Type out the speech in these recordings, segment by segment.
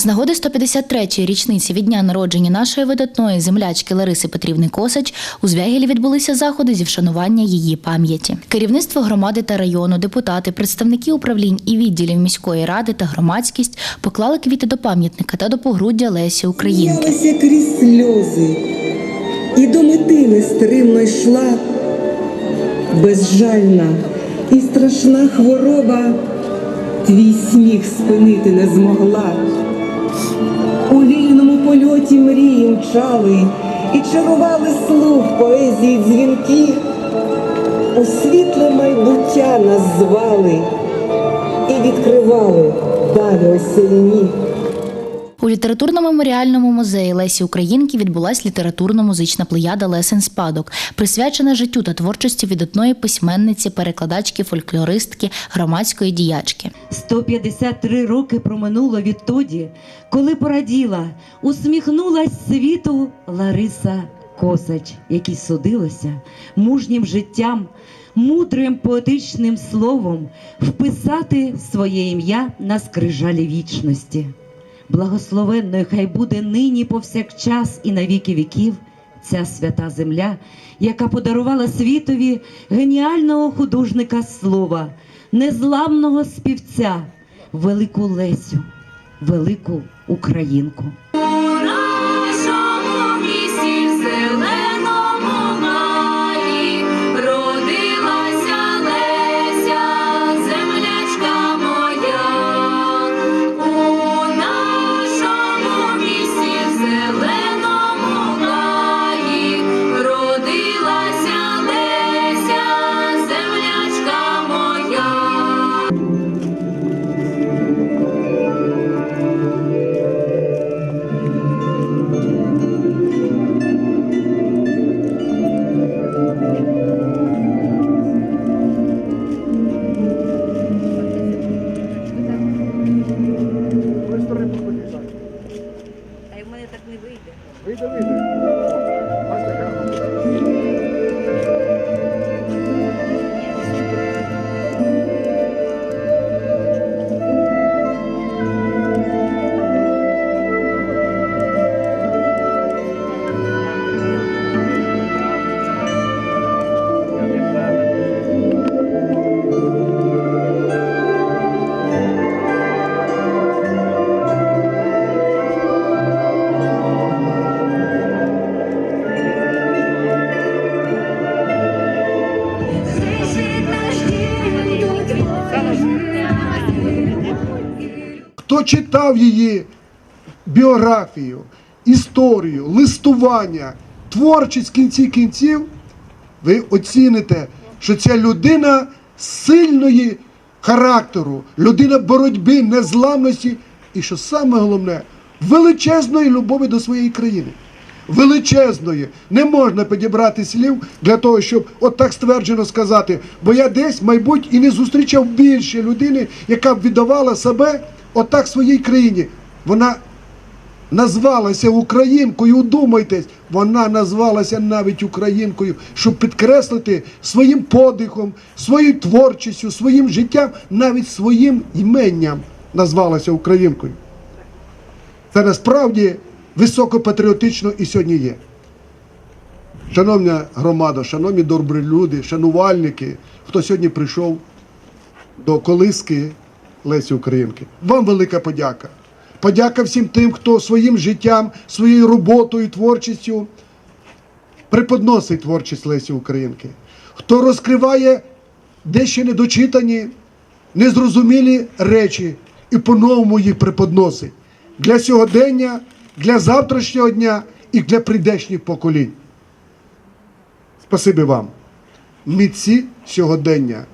З нагоди 153-ї річниці від дня народження нашої видатної землячки Лариси Петрівни Косач у Звягілі відбулися заходи зі вшанування її пам'яті. Керівництво громади та району, депутати, представники управлінь і відділів міської ради та громадськість поклали квіти до пам'ятника та до погруддя Лесі Українки. Сміялася крізь сльози, і до мети нестримно йшла безжальна і страшна хвороба, твій сміх спинити не змогла. У вільному польоті мрії мчали і чарували слух поезії дзвінки, у світле майбуття нас звали і відкривали далі осяйні. У літературно-меморіальному музеї Лесі Українки відбулась літературно-музична плеяда Лесен Спадок, присвячена життю та творчості видатної письменниці, перекладачки, фольклористки, громадської діячки. 153 роки проминуло відтоді, коли пораділа, усміхнулась світу Лариса Косач, якій судилося мужнім життям, мудрим поетичним словом вписати своє ім'я на скрижалі вічності. Благословенною хай буде нині повсякчас і на віки віків ця свята земля, яка подарувала світові геніального художника слова, незламного співця, велику Лесю, велику українку. Wiedersehen. Хто читав її біографію, історію, листування, творчість в кінці кінців, ви оціните, що ця людина сильної характеру, людина боротьби, незламності і, що саме головне, величезної любові до своєї країни. Величезної. Не можна підібрати слів для того, щоб от так стверджено сказати. Бо я десь, мабуть, і не зустрічав більше людини, яка б віддавала себе отак своїй країні. Вона назвалася українкою, удумайтесь, вона назвалася навіть українкою, щоб підкреслити своїм подихом, своєю творчістю, своїм життям, навіть своїм іменням назвалася українкою. Це насправді високопатріотично і сьогодні є. Шановна громада, шановні добрі люди, шанувальники, хто сьогодні прийшов до колиски Лесі Українки. Вам велика подяка. Подяка всім тим, хто своїм життям, своєю роботою, творчістю преподносить творчість Лесі Українки, хто розкриває дещо недочитані, незрозумілі речі і по-новому їх преподносить для сьогодення, для завтрашнього дня і для прийдешніх поколінь. Спасибі вам, митці сьогодення.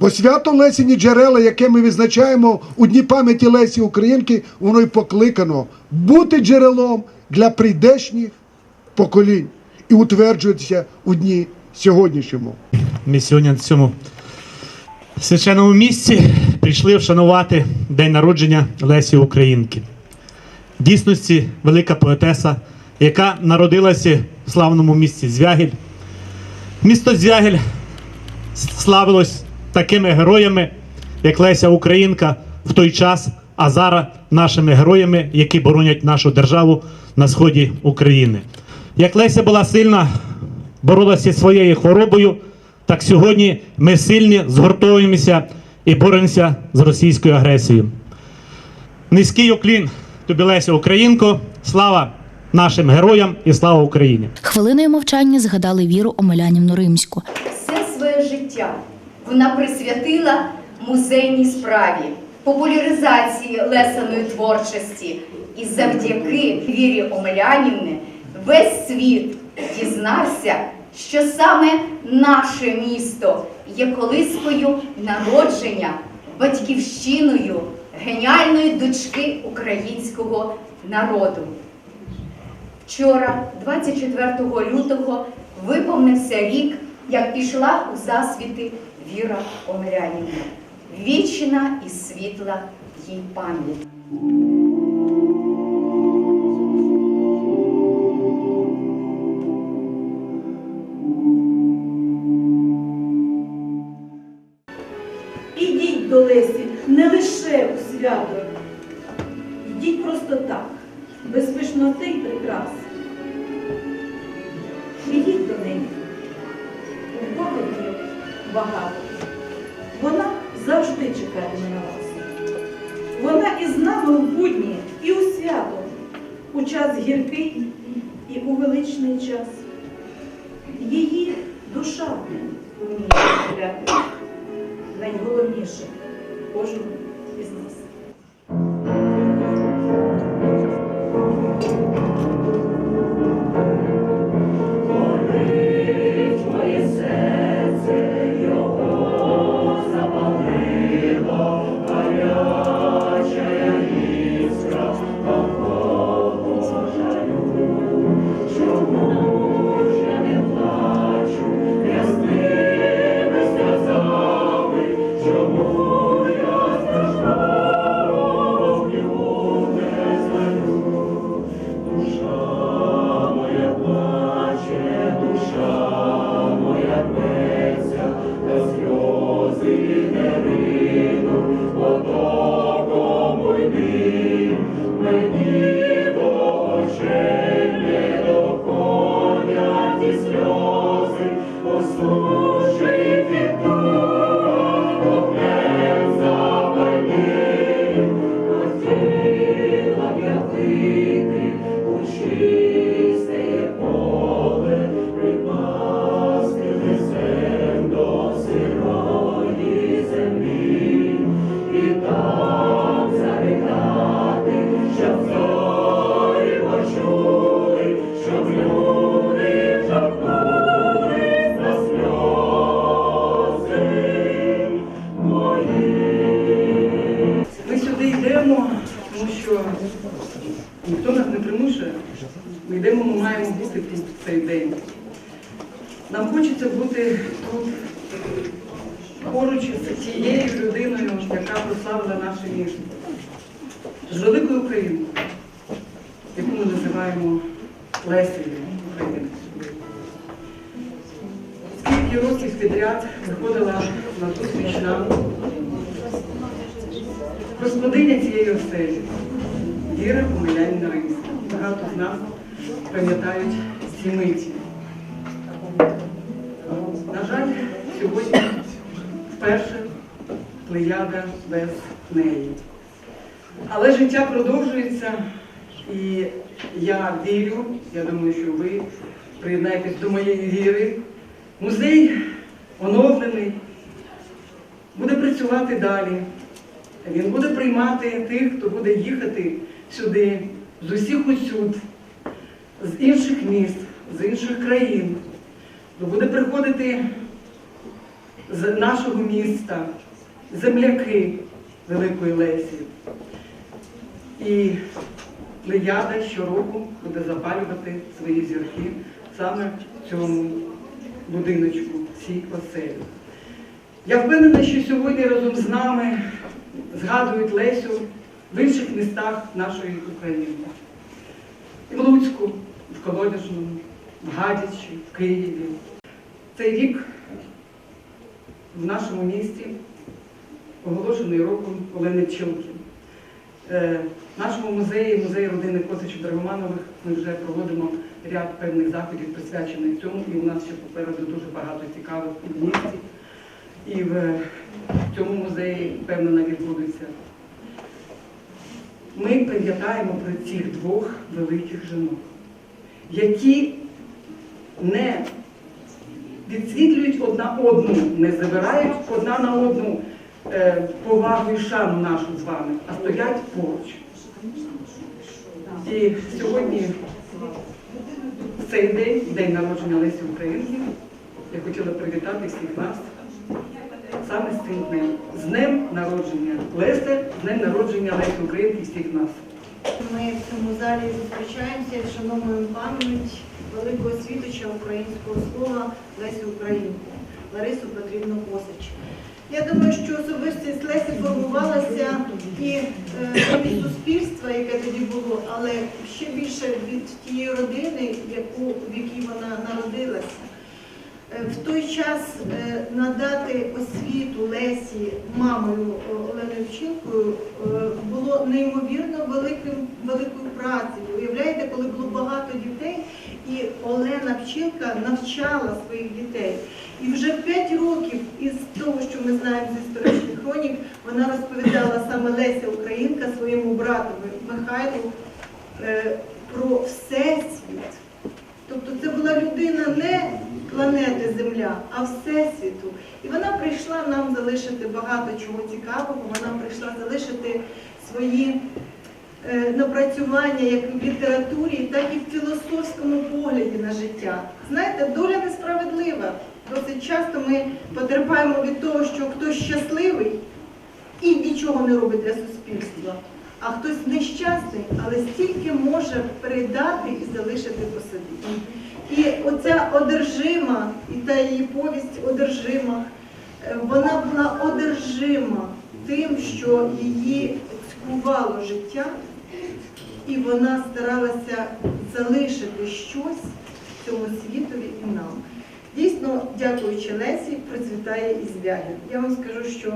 Бо свято Лесіні джерела, яке ми відзначаємо у Дні пам'яті Лесі Українки, воно й покликано бути джерелом для прийдешніх поколінь і утверджуватися у дні сьогоднішньому. Ми сьогодні на цьому священному місці прийшли вшанувати день народження Лесі Українки. В дійсності велика поетеса, яка народилася в славному місті Звягіль. Місто Звягіль славилось такими героями, як Леся Українка в той час, а зараз нашими героями, які боронять нашу державу на сході України. Як Леся була сильна, боролася зі своєю хворобою, так сьогодні ми сильні, згуртовуємося і боремося з російською агресією. Низький уклін тобі Леся Українко, слава нашим героям і слава Україні! Хвилиною мовчання згадали Віру Омелянівну Римську. Все своє життя вона присвятила музейній справі, популяризації лесаної творчості. І завдяки Вірі Омелянівни весь світ дізнався, що саме наше місто є колискою народження, батьківщиною геніальної дочки українського народу. Вчора, 24 лютого, виповнився рік, як пішла у засвіти Віра Омелянівна. Вічна і світла їй пам'ять. Примушує. Ми йдемо, ми маємо бути тут в цей день. Нам хочеться бути тут поруч з тією людиною, яка прославила наше місто. З великою Україною, яку ми називаємо Лесією України. Скільки років підряд виходила на зустріч нам Господиня цієї оселі Віра Римська. Багато з нас пам'ятають зімиті. На жаль, сьогодні вперше плеяда без неї. Але життя продовжується, і я вірю, я думаю, що ви приєднаєтесь до моєї віри. Музей оновлений, буде працювати далі. Він буде приймати тих, хто буде їхати сюди з усіх усюд, з інших міст, з інших країн. Буде приходити з нашого міста, земляки Великої Лесі. І Плеяда щороку буде запалювати свої зірки саме в цьому будиночку, в цій оселі. Я впевнена, що сьогодні разом з нами згадують Лесю в інших містах нашої України. В Луцьку, в Колодяжному, в Гадячі, в Києві. Цей рік в нашому місті оголошений роком Олени Пчілки. Е, В нашому музеї, музеї родини Косичів Драгоманових, ми вже проводимо ряд певних заходів, присвячених цьому, і у нас ще попереду дуже багато цікавих в місті. І в цьому музеї, впевнена, відбудеться. Ми пам'ятаємо про цих двох великих жінок, які не відсвітлюють одна одну, не забирають одна на одну е, повагу і шану нашу з вами, а стоять поруч. І сьогодні, цей день, день народження Лесі Українки, я хотіла привітати всіх нас саме з цим днем. З днем народження Леси, з днем народження Лесі Українки всіх нас. Ми в цьому залі зустрічаємося і вшановуємо пам'ять великого світоча українського слова Лесі Українки, Ларису Петрівну Косич. Я думаю, що особистість Лесі формувалася і е, від суспільства, яке тоді було, але ще більше від тієї родини, в якій вона народилася. Е, В той час е, надати освіту Лесі мамою е, Оленою Вчинкою було неймовірно великим, великою працею. Уявляєте, коли було багато дітей, і Олена Пчілка навчала своїх дітей. І вже в 5 років із того, що ми знаємо з історичних хронік, вона розповідала саме Леся Українка своєму братові Михайлу про всесвіт. Тобто це була людина не планети Земля, а Всесвіту. І вона прийшла нам залишити багато чого цікавого, вона прийшла залишити свої е, напрацювання як в літературі, так і в філософському погляді на життя. Знаєте, доля несправедлива. Досить часто ми потерпаємо від того, що хтось щасливий і нічого не робить для суспільства, а хтось нещасний, але стільки може передати і залишити по собі. І оця одержима, і та її повість одержима, е, вона була одержима тим, що її цькувало життя, і вона старалася залишити щось цьому світові і нам. Дійсно, дякуючи Лесі, процвітає і Звягель. Я вам скажу, що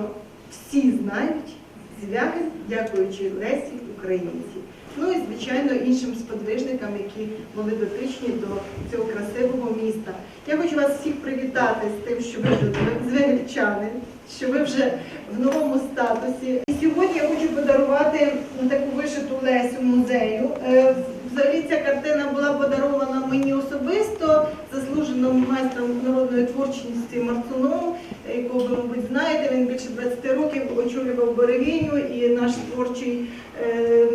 всі знають Звягель, дякуючи Лесі, українці. Ну і, звичайно, іншим сподвижникам, які були дотичні до цього красивого міста. Я хочу вас всіх привітати з тим, що ви вже що ви вже в новому статусі. І сьогодні я хочу подарувати таку вишиту Лесю музею. Е, Взагалі ця картина була подарована мені особисто заслуженим майстром народної творчості Марцуном, якого ви, мабуть, знаєте. Він більше 20 років очолював Берегиню і наш творчий е,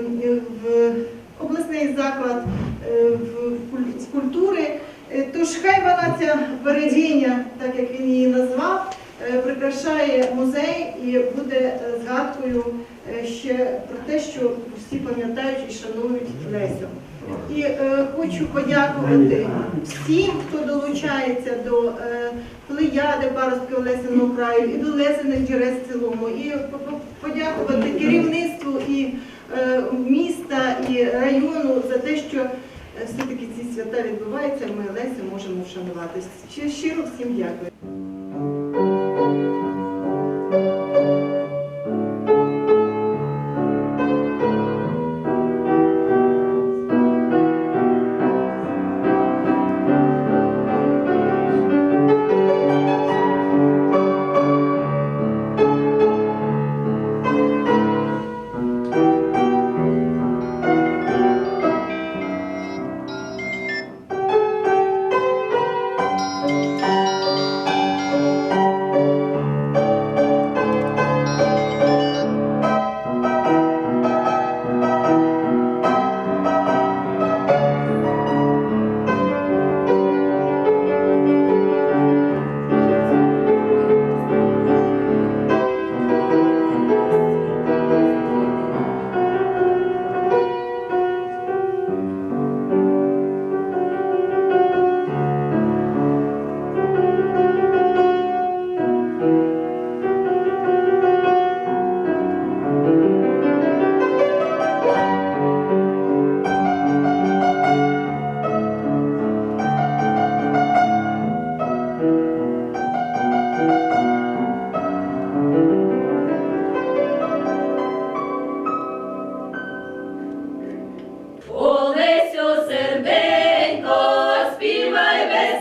в обласний заклад е, в куль- з культури. Е, Тож хай вона ця берегиня, так як він її назвав, е, прикрашає музей і буде е, згадкою е, ще про те, що всі пам'ятають і шанують Лесю. І е, хочу подякувати всім, хто долучається до е, плеяди паростки Олесиного краю і до Лесиних джерел в цілому. І по- по- подякувати керівництву і е, міста і району за те, що е, все-таки ці свята відбуваються. Ми Лесю можемо вшанувати. Щиро всім дякую.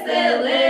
Yes, it.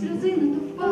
Сльозина то впала,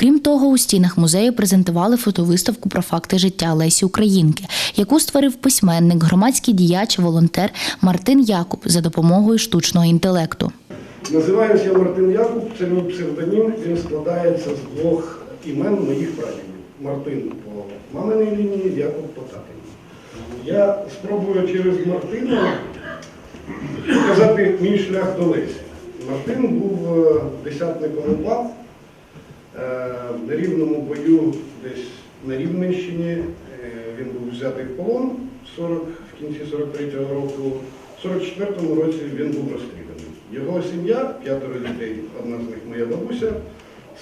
Окрім того, у стінах музею презентували фотовиставку про факти життя Лесі Українки, яку створив письменник, громадський діяч, волонтер Мартин Якуб за допомогою штучного інтелекту. Називаюся я Мартин Якуб, це мій псевдонім. Він складається з двох імен моїх прадідів. Мартин по маминій лінії, Якуб по татиній. Я спробую через Мартина показати мій шлях до Лесі. Мартин був е, десятником УПА е, в нерівному бою десь на Рівненщині. Е, Він був взятий в полон в 40, в кінці 43-го року. В 44-му році він був розстріляний. Його сім'я, п'ятеро дітей, одна з них моя бабуся.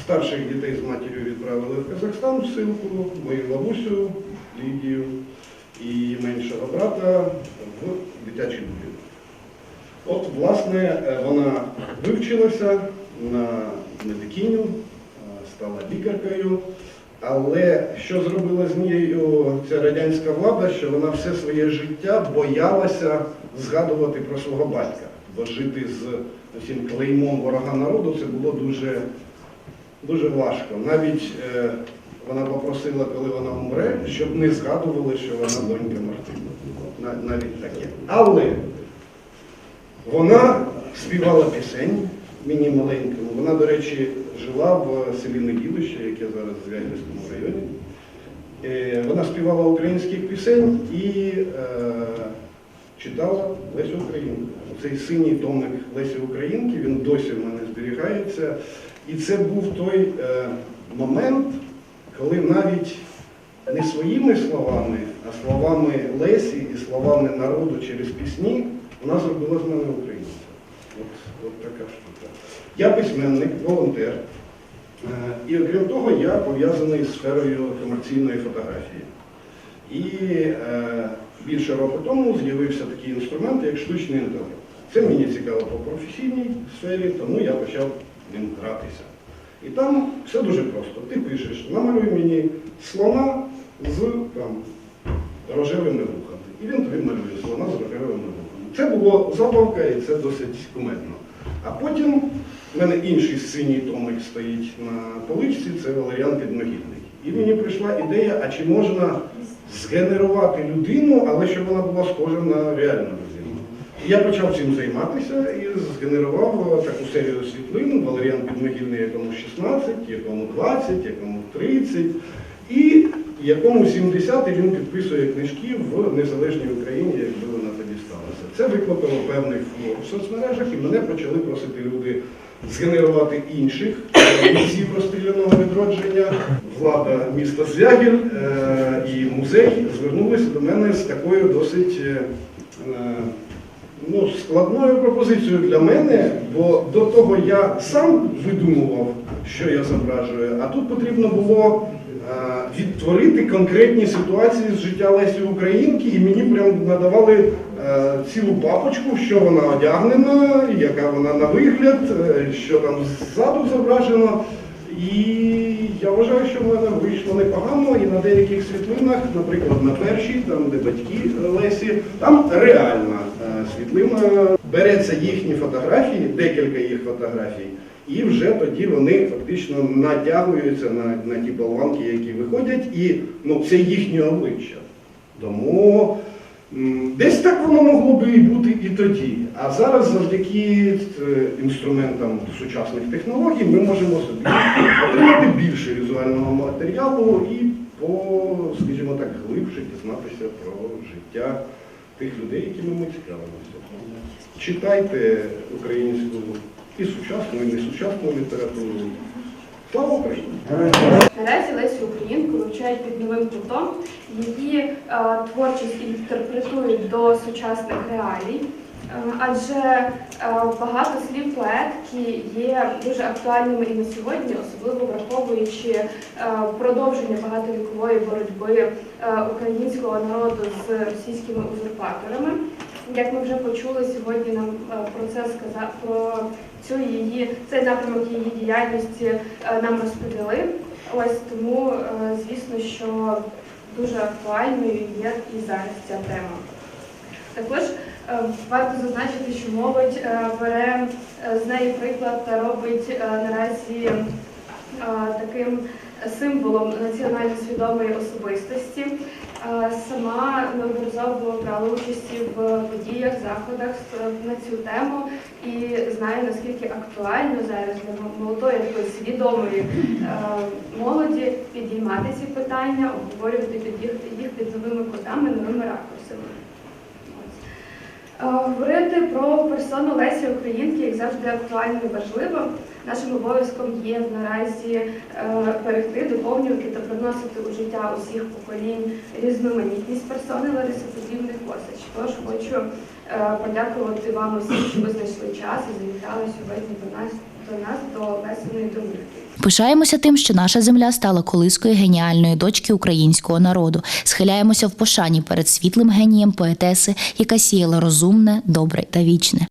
Старших дітей з матір'ю відправили в Казахстан в ссылку, мою бабусю Лідію і меншого брата в дитячий будинок. От, власне, е, вона вивчилася на медикиню, е, стала лікаркою. Але що зробила з нею ця радянська влада, що вона все своє життя боялася згадувати про свого батька. Бо жити з цим клеймом ворога народу це було дуже, дуже важко. Навіть е, вона попросила, коли вона умре, щоб не згадували, що вона донька Мартина. Навіть таке. Але вона співала пісень мені маленькому. Вона, до речі, жила в селі Неділище, яке зараз в Звягільському районі. Е, Вона співала українських пісень і е, читала Лесю Українку. Цей синій томик Лесі Українки, він досі в мене зберігається. І це був той е, момент, коли навіть не своїми словами, а словами Лесі і словами народу через пісні вона зробила з мене українця. От, от така штука. Я письменник, волонтер. Е, І окрім того, я пов'язаний з сферою комерційної фотографії. І е, більше року тому з'явився такий інструмент, як штучний інтелект. Це мені цікаво по професійній сфері, тому я почав ним гратися. І там все дуже просто. Ти пишеш, намалюй мені слона з там, рожевими вухами. І він тобі малює слона з рожевими вухами. Це було забавка і це досить кумедно. А потім в мене інший синій томик стоїть на поличці, це Валеріан Підмогильний. І мені прийшла ідея, а чи можна згенерувати людину, але щоб вона була схожа на реальну людину. І я почав цим займатися і згенерував таку серію світлин, Валеріан Підмогильний, якому 16, якому 20, якому 30. І якому 70 і він підписує книжки в незалежній Україні, якби вона тоді сталася. Це викликало певний фурор в соцмережах, і мене почали просити люди згенерувати інших бійців розстріляного відродження. Влада міста Звягіль е, і музей звернулися до мене з такою досить е, ну, складною пропозицією для мене, бо до того я сам видумував, що я зображую, а тут потрібно було е, відтворити конкретні ситуації з життя Лесі Українки, і мені прям надавали цілу папочку, що вона одягнена, яка вона на вигляд, е, що там ззаду зображено. І я вважаю, що в мене вийшло непогано, і на деяких світлинах, наприклад, на першій, там де батьки Лесі, там реальна е, світлина. Береться їхні фотографії, декілька їх фотографій, і вже тоді вони фактично натягуються на, на ті болванки, які виходять, і ну, це їхнє обличчя. Тому десь так воно могло би і бути і тоді. А зараз завдяки е, інструментам сучасних технологій ми можемо собі отримати більше візуального матеріалу і по, скажімо так, глибше дізнатися про життя тих людей, якими ми цікавимося. Читайте українську і сучасну, і несучасну літературу. Слава Україні! Наразі Лесю Українку вивчають під новим кутом. Її е, творчість інтерпретують до сучасних реалій. Е, Адже е, багато слів поетки є дуже актуальними і на сьогодні, особливо враховуючи е, продовження багатовікової боротьби українського народу з російськими узурпаторами. Як ми вже почули сьогодні, нам про це сказав про цю її цей напрямок її діяльності е, нам розповіли. Ось тому, е, звісно, що дуже актуальною є і зараз ця тема. Також е, варто зазначити, що молодь бере з неї приклад та робить наразі таким символом національно свідомої особистості. Сама неодноразово брала участі в подіях, заходах на цю тему і знаю наскільки актуально зараз для молодої такої свідомої е, молоді підіймати ці питання, обговорювати їх під новими кутами, новими ракурсами. Е, Говорити про персону Лесі Українки, як завжди, актуально і важливо. Нашим обов'язком є наразі е, берегти, доповнювати та приносити у життя усіх поколінь різноманітність персони Лариси Петрівни. Тож хочу е, подякувати вам усім, що ви знайшли час і завітали сьогодні до нас до нас до Лесиної домівки. Пишаємося тим, що наша земля стала колискою геніальної дочки українського народу. Схиляємося в пошані перед світлим генієм поетеси, яка сіяла розумне, добре та вічне.